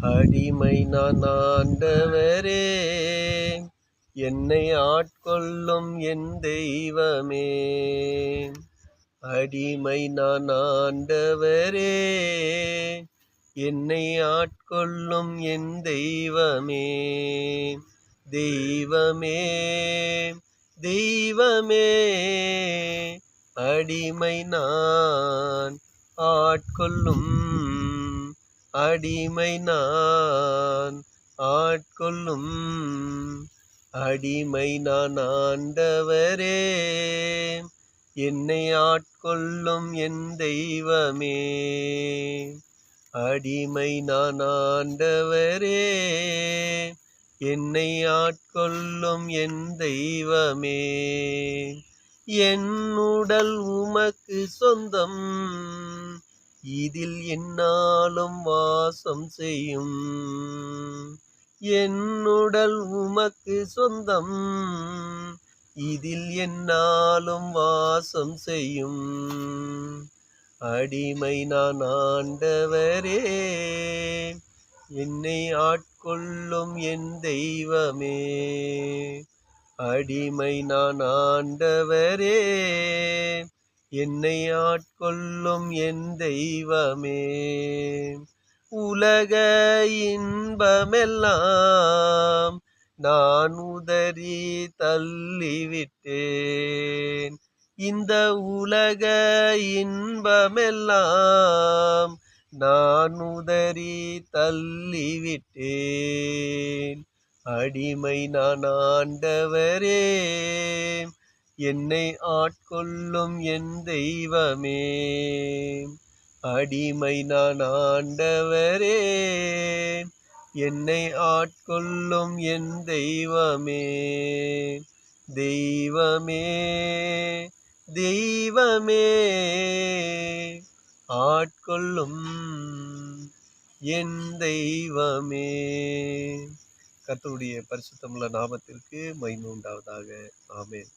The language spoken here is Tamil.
அடிமை நான் ஆண்டவரே. என்னை ஆட்கொள்ளும் என் தெய்வமே. அடிமை நான் ஆண்டவரே. என்னை ஆட்கொள்ளும் என் தெய்வமே. தெய்வமே தெய்வமே. அடிமை நான் ஆட்கொள்ளும் அடிமை நான் ஆட்கொள்ளும் அடிமை நான் ஆண்டவரே. என்னை ஆட்கொள்ளும் என் தெய்வமே. அடிமை நான் ஆண்டவரே. என்னை ஆட்கொள்ளும் என் தெய்வமே. என் உடல் உமக்கு சொந்தம் இதில் என்னாலும் வாசம் செய்யும். என்னுடல் உமக்கு சொந்தம். இதில் என்னாலும் வாசம் செய்யும். அடிமை நான் ஆண்டவரே என்னை ஆட்கொள்ளும் என் தெய்வமே. அடிமை நான் ஆண்டவரே என்னை ஆட்கொள்ளும் என் தெய்வமே. உலக இன்பமெல்லாம் நான் உதறி தள்ளிவிட்டேன். இந்த உலக இன்பமெல்லாம் நான் உதறி தள்ளிவிட்டேன். அடிமை நான் ஆண்டவரே. என்னை ஆட்கொள்ளும் என் தெய்வமே. அடிமை நான் ஆண்டவரே. என்னை ஆட்கொள்ளும் என் தெய்வமே. தெய்வமே தெய்வமே. ஆட்கொள்ளும் என் தெய்வமே. கத்தருடைய பரிசுத்தமுள்ள நாமத்திற்கு மைமூண்டாவதாக ஆமேன்.